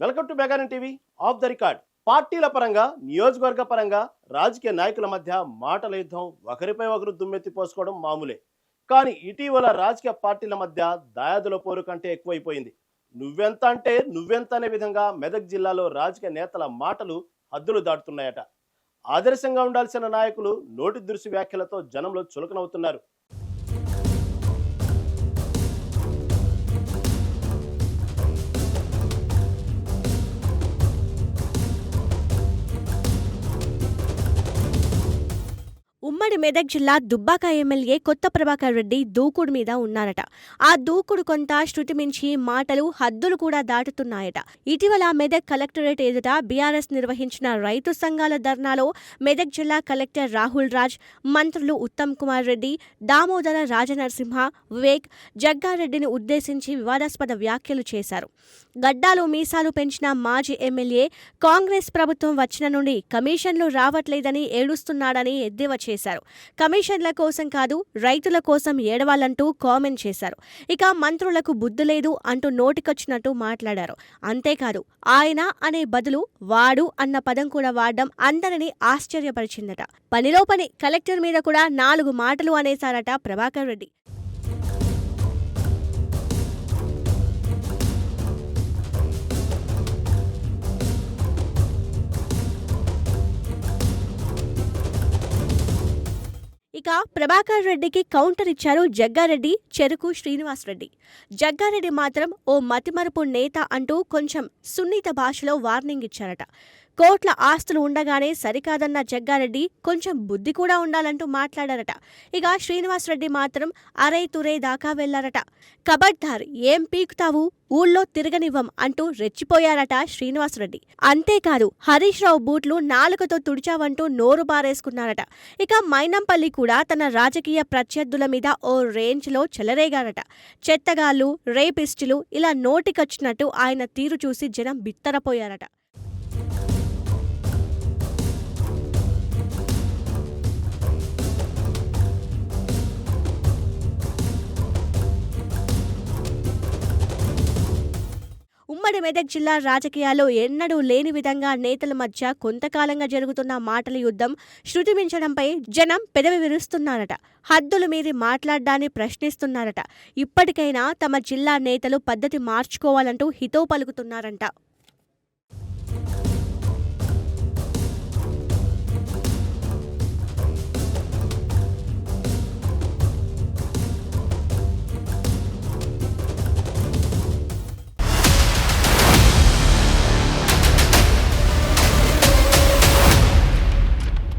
Welcome to Megan TV off the record. పార్టీల పరంగా నియోజకవర్గ పరంగా రాజకీయ నాయకుల మధ్య మాటల యుద్ధం ఒకరిపై ఒకరు దుమ్మెత్తి పోసుకోవడం మామూలే. కానీ ఇటీవల రాజకీయ పార్టీల మధ్య దాయాదుల పోరు కంటే ఎక్కువైపోయింది. నువ్వెంత అంటే నువ్వెంత అనే విధంగా మెదక్ జిల్లాలో రాజకీయ నేతల మాటలు హద్దులు దాటుతున్నాయట. ఆదర్శంగా ఉండాల్సిన నాయకులు నోటి దురుసు వ్యాఖ్యలతో జనంలో చులకనవుతున్నారు. ఉమ్మడి మెదక్ జిల్లా దుబ్బాక ఎమ్మెల్యే కొత్త ప్రభాకర్ రెడ్డి దూకుడు మీద ఉన్నారట. ఆ దూకుడు కొంత శృతి మించి మాటలు హద్దులు కూడా దాటుతున్నాయట. ఇటీవల మెదక్ కలెక్టరేట్ ఎదుట బీఆర్ఎస్ నిర్వహించిన రైతు సంఘాల ధర్నాలో మెదక్ జిల్లా కలెక్టర్ రాహుల్ రాజ్ మంత్రులు ఉత్తమ్ కుమార్ రెడ్డి దామోదర రాజనరసింహ వివేక్ జగ్గారెడ్డిని ఉద్దేశించి వివాదాస్పద వ్యాఖ్యలు చేశారు. గడ్డాలు మీసాలు పెంచిన మాజీ ఎమ్మెల్యే కాంగ్రెస్ ప్రభుత్వం వచ్చిన నుండి కమిషన్లు రావట్లేదని ఏడుస్తున్నాడని ఎద్దేవా చేశారు. కమిషన్ల కోసం కాదు రైతుల కోసం ఏడవాలంటూ కామెంట్ చేశారు. ఇక మంత్రులకు బుద్ధి లేదు అంటూ నోటికొచ్చినట్టు మాట్లాడారు. అంతేకాదు ఆయన అనే బదులు వాడు అన్న పదం కూడా వాడడం అందరినీ ఆశ్చర్యపరిచిందట. పనిలో పని కలెక్టర్ మీద కూడా నాలుగు మాటలు అనేశారట ప్రభాకర్ రెడ్డి. ఇక ప్రభాకర్ రెడ్డికి కౌంటర్ ఇచ్చారు జగ్గారెడ్డి చెరుకు శ్రీనివాస్ రెడ్డి జగ్గారెడ్డి మాత్రం ఓ మతిమరుపు నేత అంటూ కొంచెం సున్నిత భాషలో వార్నింగ్ ఇచ్చారట. కోట్ల ఆస్తులు ఉండగానే సరికాదన్న జగ్గారెడ్డి కొంచెం బుద్ధి కూడా ఉండాలంటూ మాట్లాడారట. ఇక శ్రీనివాస్ రెడ్డి మాత్రం అరే తురే దాకా వెళ్ళారట. కబడ్దార్ ఏం పీకుతావు? ఊళ్ళో తిరగనివ్వం అంటూ రెచ్చిపోయారట శ్రీనివాస్ రెడ్డి అంతేకాదు హరీష్ రావు బూట్లు నాలుకతో తుడిచావంటూ నోరు పారేసుకున్నారట ఇక మైనంపల్లి కూడా తన రాజకీయ ప్రత్యర్థుల మీద ఓ రేంజ్లో చెలరేగారట. చెత్తగాళ్ళు రేపిస్టులు ఇలా నోటికొచ్చినట్టు ఆయన తీరు చూసి జనం బిత్తరపోయారట. ఉమ్మడి మెదక్ జిల్లా రాజకీయాల్లో ఎన్నడూ లేని విధంగా నేతల మధ్య కొంతకాలంగా జరుగుతున్న మాటల యుద్ధం శృతి మించడంపై జనం పెదవి విరుస్తున్నారట. హద్దులు మీరి మాట్లాడ్డాన్ని ప్రశ్నిస్తున్నారట. ఇప్పటికైనా తమ జిల్లా నేతలు పద్ధతి మార్చుకోవాలంటూ హితో పలుకుతున్నారంట.